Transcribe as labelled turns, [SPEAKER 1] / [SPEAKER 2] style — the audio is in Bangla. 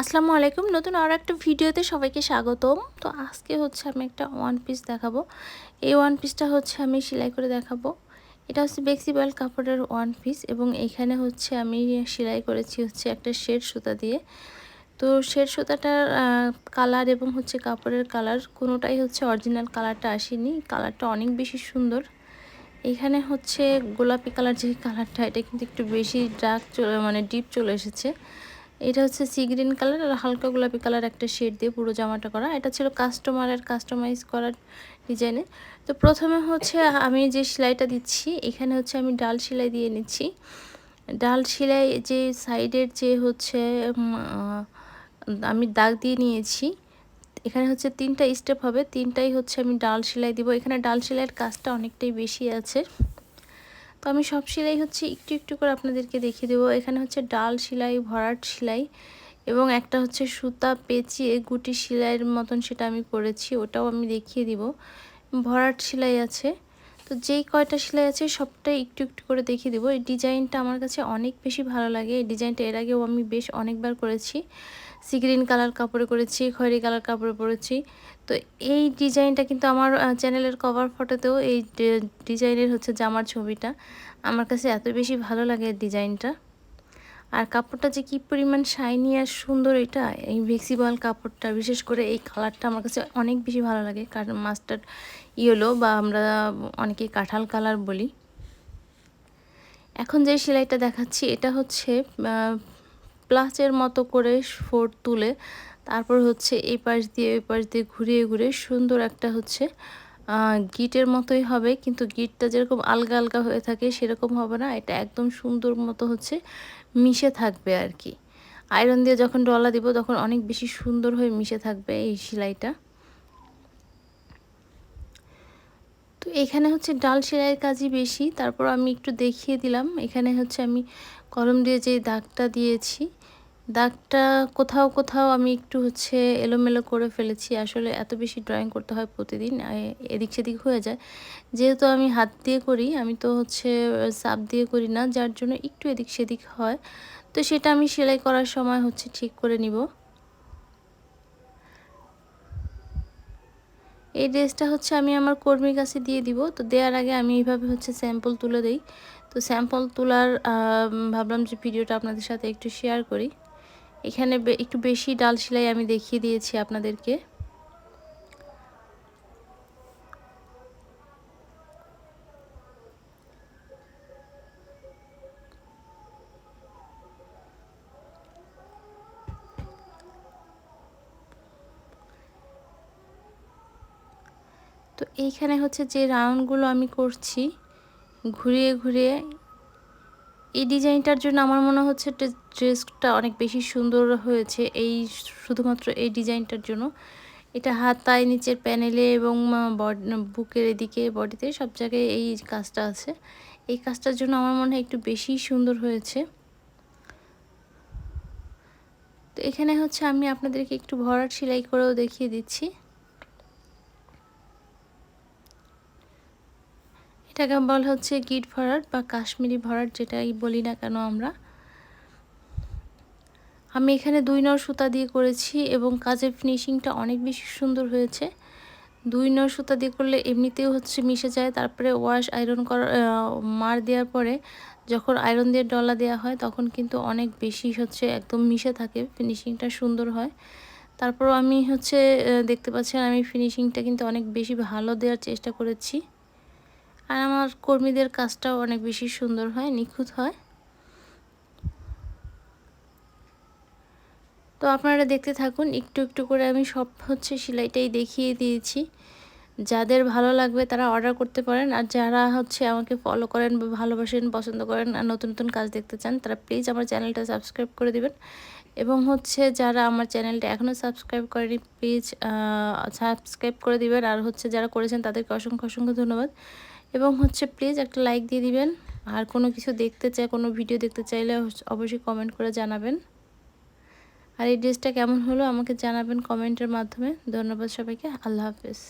[SPEAKER 1] আসসালামু আলাইকুম। নতুন আর একটা ভিডিওতে সবাইকে স্বাগতম। তো আজকে হচ্ছে আমি একটা ওয়ান পিস দেখাবো। এই ওয়ান পিসটা হচ্ছে আমি সেলাই করে দেখাবো। এটা হচ্ছে বেক্সিবয়েল কাপড়ের ওয়ান পিস এবং এখানে হচ্ছে আমি সেলাই করেছি হচ্ছে একটা শেড সুতা দিয়ে। তো শেড সুতাটার কালার এবং হচ্ছে কাপড়ের কালার কোনোটাই হচ্ছে অরিজিনাল কালারটা আসেনি। কালারটা অনেক বেশি সুন্দর। এখানে হচ্ছে গোলাপি কালার যে কালারটা এটা কিন্তু একটু বেশি ডার্ক মানে ডিপ চলে এসেছে। এটা হচ্ছে সি গ্রিন কালার আর হালকা গোলাপি কালার একটা শেড দিয়ে পুরো জামাটা করা। এটা ছিল কাস্টমারের কাস্টমাইজ করার ডিজাইনে তো প্রথমে হচ্ছে আমি যে সেলাইটা দিচ্ছি, এখানে হচ্ছে আমি ডাল সেলাই দিয়ে নিচ্ছি। ডাল সেলাই যে সাইডের যে হচ্ছে আমি দাগ দিয়ে নিয়েছি, এখানে হচ্ছে তিনটা স্টেপ হবে। তিনটাই হচ্ছে আমি ডাল সেলাই দিব। এখানে ডাল সেলাইয়ের কাজটা অনেকটাই বেশি আছে। তো আমি সব সেলাই হচ্ছে একটু একটু করে আপনাদেরকে দেখিয়ে দেবো। এখানে হচ্ছে ডাল সেলাই, ভরাট সেলাই এবং একটা হচ্ছে সুতা পেঁচিয়ে গুটি সেলাইয়ের মতন সেটা আমি করেছি, ওটাও আমি দেখিয়ে দিব। ভরাট সেলাই আছে, তো যেই কয়টা সেলাই আছে সবটাই একটু একটু করে দেখিয়ে দেবো। এই ডিজাইনটা আমার কাছে অনেক বেশি ভালো লাগে। এই ডিজাইনটা এর আগেও আমি বেশ অনেকবার করেছি। সি গ্রিন কালার কাপড়ে করেছি খয়েরি কালার কাপড়ে পরেছি। তো এই ডিজাইনটা কিন্তু আমার চ্যানেলের কভার ফটোতেও এই ডিজাইনের হচ্ছে জামার ছবিটা। আমার কাছে এত বেশি ভালো লাগে ডিজাইনটা। আর কাপড়টা যে কী পরিমাণ শাইনি আর সুন্দর এটা, এই ভেক্সিবল কাপড়টা, বিশেষ করে এই কালারটা আমার কাছে অনেক বেশি ভালো লাগে। কারণ মাস্টার্ড ইয়েলো বা আমরা অনেকে কাঁঠাল কালার বলি। এখন যে সেলাইটা দেখাচ্ছি, এটা হচ্ছে প্লাসের মতো করে ফোর তুলে তারপর হচ্ছে এই পাশ দিয়ে ওই পাশ দিয়ে ঘুরিয়ে ঘুরিয়ে সুন্দর একটা হচ্ছে গিটের মতোই হবে। কিন্তু গিটটা যেরকম আলগা আলগা হয়ে থাকে সেরকম হবে না। এটা একদম সুন্দর মতো হচ্ছে মিশে থাকবে আর কি। আয়রন দিয়ে যখন ডলা দিব তখন অনেক বেশি সুন্দর হয়ে মিশে থাকবে এই সেলাইটা। তো এখানে হচ্ছে ডাল সেলাইয়ের কাজই বেশি। তারপর আমি একটু দেখিয়ে দিলাম। এখানে হচ্ছে আমি কলম দিয়ে যে দাগটা দিয়েছি দাগটা কোথাও কোথাও আমি একটু হচ্ছে এলোমেলো করে ফেলেছি। আসলে এত বেশি ড্রয়িং করতে হয় প্রতিদিন এদিক সেদিক হয়ে যায়। যেহেতু আমি হাত দিয়ে করি, আমি তো হচ্ছে সাপ দিয়ে করি না, যার জন্য একটু এদিক সেদিক হয়। তো সেটা আমি সেলাই করার সময় হচ্ছে ঠিক করে নিব। এই ড্রেসটা হচ্ছে আমি আমার কর্মীর কাছে দিয়ে দিব। তো দেওয়ার আগে আমি এইভাবে হচ্ছে স্যাম্পল তুলে দিই। তো স্যাম্পল তোলার ভাবলাম যে ভিডিওটা আপনাদের সাথে একটু শেয়ার করি। এখানে একটু বেশি ডাল সেলাই আমি দেখিয়ে দিয়েছি আপনাদেরকে। তো এইখানে হচ্ছে যে রাউন্ডগুলো আমি করছি, ঘুরিয়ে ঘুরিয়ে এই ডিজাইনটার জন্য আমার মনে হচ্ছে ড্রেসটা অনেক বেশি সুন্দর হয়েছে। এই শুধুমাত্র এই ডিজাইনটার জন্য। এটা হাতায় নিচের প্যানেলে এবং বুকের এদিকে বডিতে সব জায়গায় এই কাজটা আছে। এই কাজটার জন্য আমার মনে হয় একটু বেশি সুন্দর হয়েছে। তো এখানে হচ্ছে আমি আপনাদেরকে একটু ভরাট সেলাই করেও দেখিয়ে দিচ্ছি। এটাকে বলা হচ্ছে গিট ভরাট বা কাশ্মীরি ভরাট, যেটাই বলি না কেন আমরা। আমি এখানে দুই নর সুতা দিয়ে করেছি এবং কাজের ফিনিশিংটা অনেক বেশি সুন্দর হয়েছে। দুই নর সুতা দিয়ে করলে এমনিতেও হচ্ছে মিশে যায়, তারপরে ওয়াশ আয়রন করা মার দেওয়ার পরে যখন আয়রন দিয়ে ডলা দেওয়া হয়, তখন কিন্তু অনেক বেশি হচ্ছে একদম মিশে থাকে ফিনিশিংটা সুন্দর হয়। তারপর আমি হচ্ছে দেখতে পাচ্ছেন আমি ফিনিশিংটা কিন্তু অনেক বেশি ভালো দেওয়ার চেষ্টা করেছি। আর আমার কর্মীদের কাজটাও অনেক বেশি সুন্দর হয়, নিখুঁত হয়। তো আপনারা দেখতে থাকুন, একটু একটু করে আমি সব হচ্ছে সেলাইটাই দেখিয়ে দিয়েছি। যাদের ভালো লাগবে তারা অর্ডার করতে পারেন, আর যারা হচ্ছে আমাকে ফলো করেন বা ভালোবাসেন, পছন্দ করেন, আর নতুন নতুন কাজ দেখতে চান, তারা প্লিজ আমার চ্যানেলটা সাবস্ক্রাইব করে দেবেন। এবং হচ্ছে যারা আমার চ্যানেলটা এখনও সাবস্ক্রাইব করেনি প্লিজ সাবস্ক্রাইব করে দিবেন। আর হচ্ছে যারা করেছেন তাদেরকে অসংখ্য অসংখ্য ধন্যবাদ। এবং হচ্ছে প্লিজ একটা লাইক দিয়ে দিবেন। আর কোনো কিছু দেখতে চাই, কোনো ভিডিও দেখতে চাইলে অবশ্যই কমেন্ট করে জানাবেন। আর এই ড্রেসটা কেমন হলো আমাকে জানাবেন কমেন্টের মাধ্যমে। ধন্যবাদ সবাইকে, আল্লাহ হাফেজ।